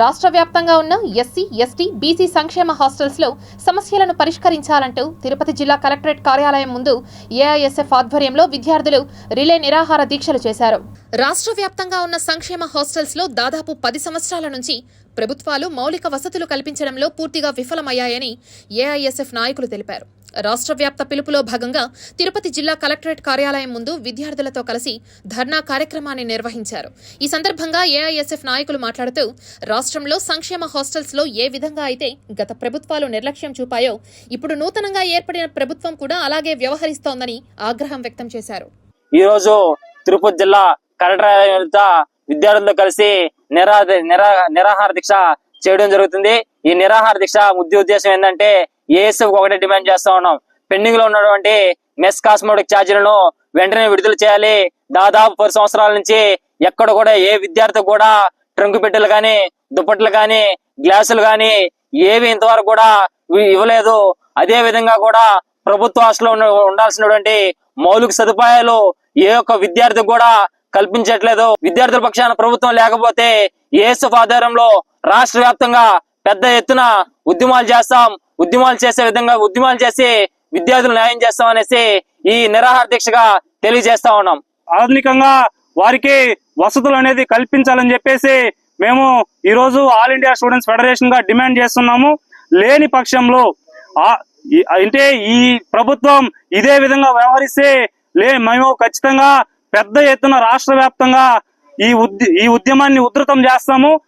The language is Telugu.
రాష్ట్ర వ్యాప్తంగా ఉన్న ఎస్సీ ఎస్టీ బీసీ సంక్షేమ హాస్టల్స్లో సమస్యలను పరిష్కరించాలంటూ తిరుపతి జిల్లా కలెక్టరేట్ కార్యాలయం ముందు ఏఐఎస్ఎఫ్ ఆధ్వర్యంలో విద్యార్థులు రిలే నిరాహార దీక్షలు చేశారు. రాష్ట్ర వ్యాప్తంగా ఉన్న సంక్షేమ హాస్టల్స్లో దాదాపు పది సంవత్సరాల నుంచి ప్రభుత్వాలు మౌలిక వసతులు కల్పించడంలో పూర్తిగా విఫలమయ్యాయని ఏఐఎస్ఎఫ్ నాయకులు తెలిపారు. రాష్ట్ర వ్యాప్త పిలుపులో భాగంగా తిరుపతి జిల్లా కలెక్టరేట్ కార్యాలయం ముందు విద్యార్థులతో కలిసి ధర్నా కార్యక్రమాన్ని నిర్వహించారు. ఈ సందర్భంగా ఏఐఎస్ఎఫ్ నాయకులు మాట్లాడుతూ రాష్ట్రంలో సంక్షేమ హాస్టల్స్లో ఏ విధంగా అయితే గత ప్రభుత్వాలు నిర్లక్ష్యం చూపాయో ఇప్పుడు నూతనంగా ఏర్పడిన ప్రభుత్వం కూడా అలాగే వ్యవహరిస్తోందని ఆగ్రహం వ్యక్తం చేశారు. ఈ రోజు తిరుపతి జిల్లా కలెక్టర్ విద్యార్థులతో కలిసి నిరా నిరా నిరాహార దీక్ష చేయడం జరుగుతుంది. ఈ నిరాహార దీక్ష ముద్య ఉద్దేశం ఏంటంటే ఏఎస్ఎఫ్ ఒకటే డిమాండ్ చేస్తా ఉన్నాం. పెండింగ్లో ఉన్నటువంటి మెస్ కాస్మోటిక్ ఛార్జీలను వెంటనే విడుదల చేయాలి. దాదాపు పది సంవత్సరాల నుంచి ఎక్కడ కూడా ఏ విద్యార్థి కూడా ట్రంకు పెట్టెలు కానీ దుప్పట్లు కానీ గ్లాసులు కానీ ఏవి ఇంతవరకు కూడా ఇవ్వలేదు. అదే విధంగా కూడా ప్రభుత్వ హాస్టల్లో ఉన్న- ఉండాల్సినటువంటి మౌలిక సదుపాయాలు ఏ ఒక్క విద్యార్థికి కూడా కల్పించట్లేదు. విద్యార్థుల పక్షాన ప్రభుత్వం లేకపోతే ఏఎస్ఎఫ్ ఆధారంలో రాష్ట్ర వ్యాప్తంగా పెద్ద ఎత్తున ఉద్యమాలు చేస్తాం. ఉద్యమాలు చేసే విధంగా ఉద్యమాలు చేసి విద్యార్థులు న్యాయం చేస్తాం అనేసి ఈ నిరాహార దీక్షగా తెలియజేస్తా ఉన్నాం. ఆధునికంగా వారికి వసతులు అనేది కల్పించాలని చెప్పేసి మేము ఈ రోజు ఆల్ ఇండియా స్టూడెంట్స్ ఫెడరేషన్గా డిమాండ్ చేస్తున్నాము. లేని పక్షంలో అంటే ఈ ప్రభుత్వం ఇదే విధంగా వ్యవహరిస్తే లే మేము ఖచ్చితంగా పెద్ద ఎత్తున రాష్ట్ర వ్యాప్తంగా ఈ ఉద్య ఈ ఉద్యమాన్ని ఉధృతం చేస్తాము.